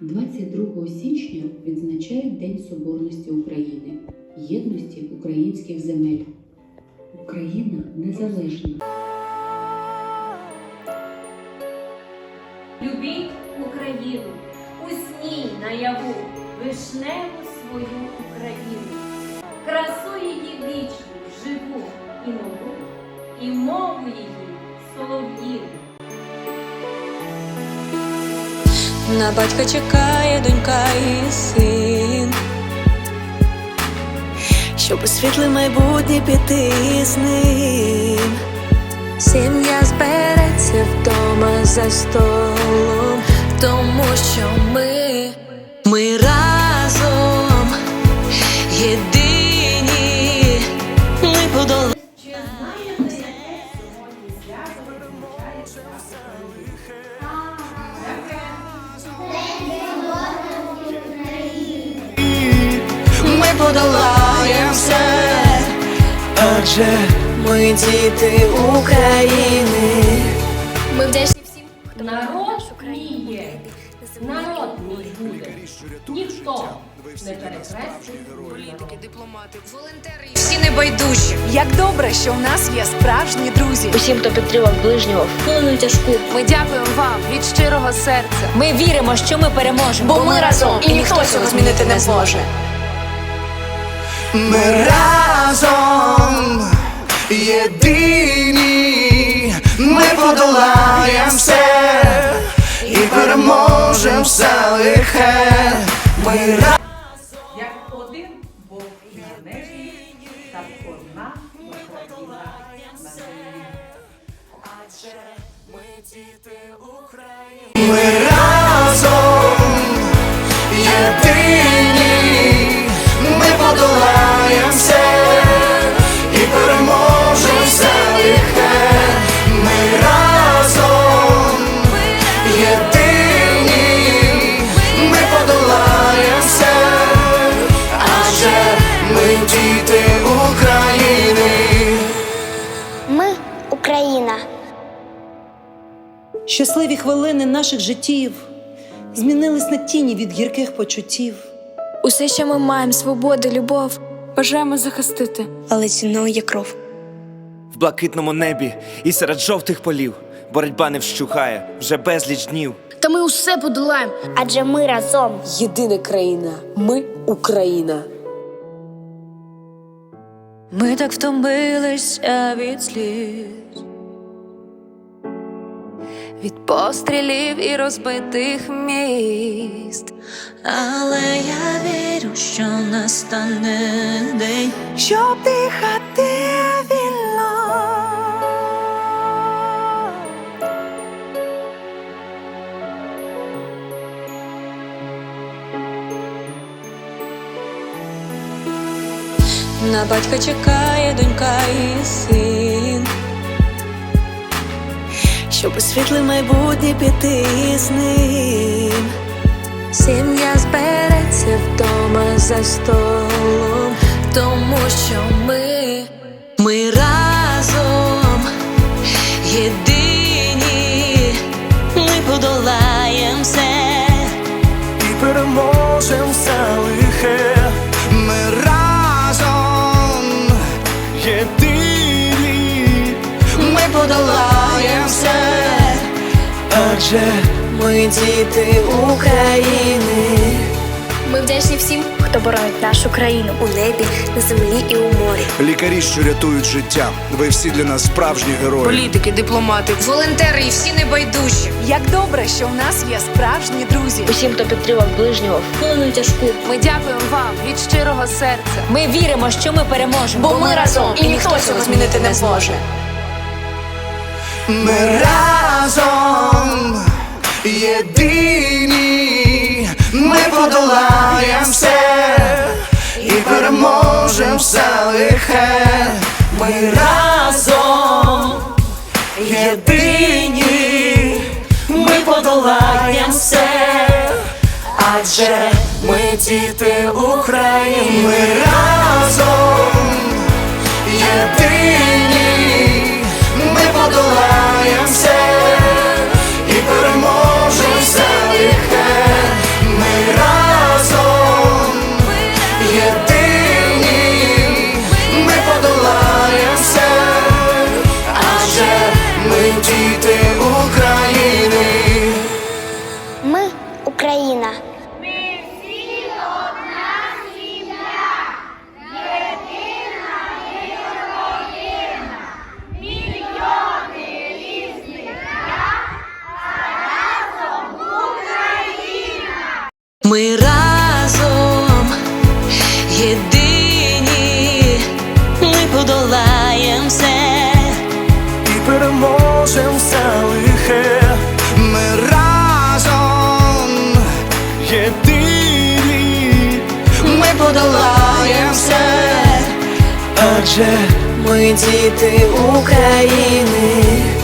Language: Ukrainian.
22 січня відзначають День Соборності України, єдності українських земель. Україна незалежна. Любіть Україну, усній наяву, вишневу свою Україну, красу її вічну, На батька чекає донька і син, щоб у світле майбутнє піти з ним. сім'я збереться вдома за столом, тому що ми, ми разом єдині, ми подолаємо. Чи яке сьогодні свято відзначається Ми подолаємо все, адже ми діти України. Ми вдячні всім, хто Народ мій є, народ мій буде. Ніхто не політики, дипломати. волонтери Всі небайдужі. Як добре, що у нас є справжні друзі. усім, хто підтримав ближнього в хвилину тяжку. Ми дякуємо вам від щирого серця. Ми віримо, що ми переможемо. Бо ми разом, і ніхто цього змінити не зможе. Ми разом єдині, ми подолаємо все і переможемо все лихе. Ми разом. Як один Бог на небі, так одна Україна на землі. Ми разом єдині, Україна. Щасливі хвилини наших життів змінились на тіні від гірких почуттів. Усе, що ми маємо, свободу, любов, бажаємо захистити. Але ціною є кров. В блакитному небі і серед жовтих полів боротьба не вщухає вже безліч днів. Та ми усе подолаємо. Адже ми разом. Єдина країна, ми Україна. Ми так втомилися від сліз, від пострілів і розбитих міст. Але я вірю, що настане день, Щоб дихати вільно. на батька чекає донька і син. Щоб у світле майбутнє піти з ним. Сім'я збереться вдома за столом, тому що ми, ми разом єдині, ми подолаємо все. і переможем все лихе. Ми разом єдині, ми подолаємо адже ми діти України. Ми вдячні всім, хто боронить нашу країну у небі, на землі і у морі. Лікарі, що рятують життя. Ви всі для нас справжні герої. Політики, дипломати, волонтери і всі небайдужі. Як добре, що у нас є справжні друзі. Усім, хто підтримав ближнього в хвилину тяжку. Ми дякуємо вам від щирого серця. Ми віримо, що ми переможемо. Бо ми разом, і ніхто цього змінити не зможе. Ми разом єдині, ми подолаємо все і переможемо все лихе. Ми разом єдині, ми подолаємо все, адже ми діти України. Ми разом Ми разом єдині, ми подолаєм все. І переможем все лихе. Ми разом єдині. Ми подолаєм все, Адже ми діти України.